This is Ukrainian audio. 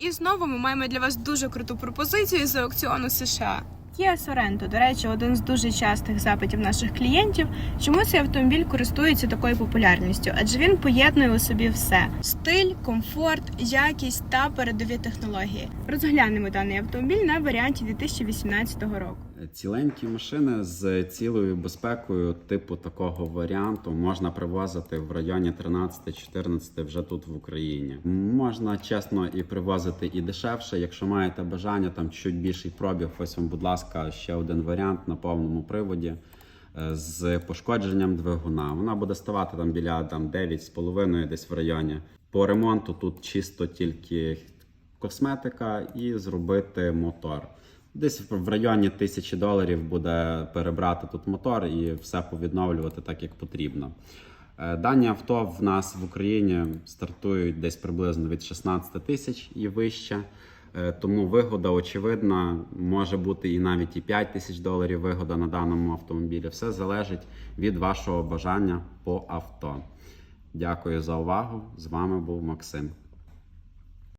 І знову ми маємо для вас дуже круту пропозицію з аукціону США. Kia Sorento, до речі, один з дуже частих запитів наших клієнтів. Чому цей автомобіль користується такою популярністю? Адже він поєднує у собі все: стиль, комфорт, якість та передові технології. Розглянемо даний автомобіль на варіанті 2018 року. Ціленькі машини з цілою безпекою, типу такого варіанту, можна привозити в районі 13-14 вже тут в Україні. Можна чесно і привозити і дешевше. Якщо маєте бажання, там чуть більший пробіг. Ось вам, будь ласка, ще один варіант на повному приводі е, з пошкодженням двигуна. Вона буде ставати там біля там 9,5 десь в районі. По ремонту тут чисто тільки косметика і зробити мотор. Десь в в районі тисячі доларів буде перебрати тут мотор і все повідновлювати так, як потрібно. Е, Дані авто в нас в Україні стартують десь приблизно від 16 тисяч і вище. Е, Тому вигода очевидна, може бути і навіть і 5 тисяч доларів вигода на даному автомобілі. Все залежить від вашого бажання по авто. Дякую за увагу. З вами був Максим.